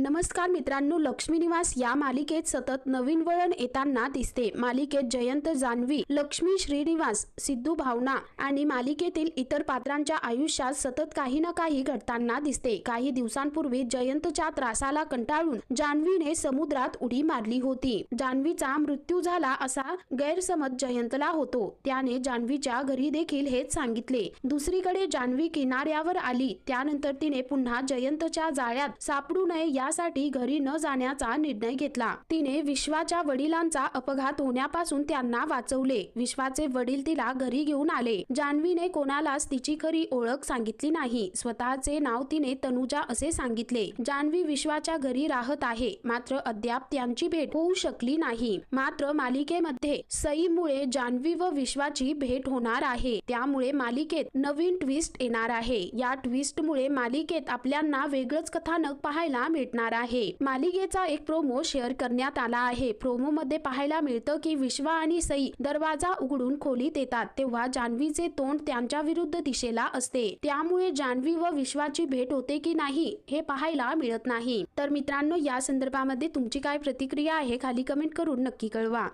नमस्कार मित्रांनो लक्ष्मी निवास या मालिकेत सतत नवीन वळण येताना दिसते. मालिकेत जयंत जान्हवी लक्ष्मी श्रीनिवास सिद्धू भावना आणि मालिकेतील इतर पात्रांच्या आयुष्यात सतत काही ना काही घडताना दिसते. काही दिवसांपूर्वी जयंतच्या त्रासाला कंटाळून जान्हवीने समुद्रात उडी मारली होती. जान्हवीचा मृत्यू झाला असा गैरसमज जयंतला होतो. त्याने जान्हवीच्या घरी देखील हेच सांगितले. दुसरीकडे जान्हवी किनाऱ्यावर आली. त्यानंतर तिने पुन्हा जयंतच्या जाळ्यात सापडू नये या त्यासाठी घरी न जाण्याचा निर्णय घेतला. तिने विश्वाच्या वडिलांचा अपघात होण्यापासून त्यांना वाचवले. विश्वाचे वडील तिला घरी घेऊन आले. जान्हवीने कोणालाच तिची खरी ओळख सांगितली नाही. स्वतःचे नाव तिने तनुजा असे सांगितले. जान्हवी विश्वाच्या घरी राहत आहे. मात्र अद्याप त्यांची भेट होऊ शकली नाही. मात्र मालिकेमध्ये सईमुळे जान्हवी व विश्वाची भेट होणार आहे. त्यामुळे मालिकेत नवीन ट्विस्ट येणार आहे. या ट्विस्टमुळे मालिकेत आपल्यांना वेगळंच कथानक पाहायला मिळणार आहे. मालिकेचा एक प्रोमो शेअर करण्यात आला आहे. प्रोमो मध्ये पाहायला मिळतं की विश्वा आणि सई दरवाजा उघडून खोलीत येतात. तेव्हा जान्हवीचे तोंड त्यांच्या विरुद्ध दिशेला असते. त्यामुळे जान्हवी व विश्वाची भेट होते की नाही हे पाहायला मिळत नाही. तर मित्रांनो या संदर्भामध्ये तुमची काय प्रतिक्रिया आहे खाली कमेंट करून नक्की कळवा.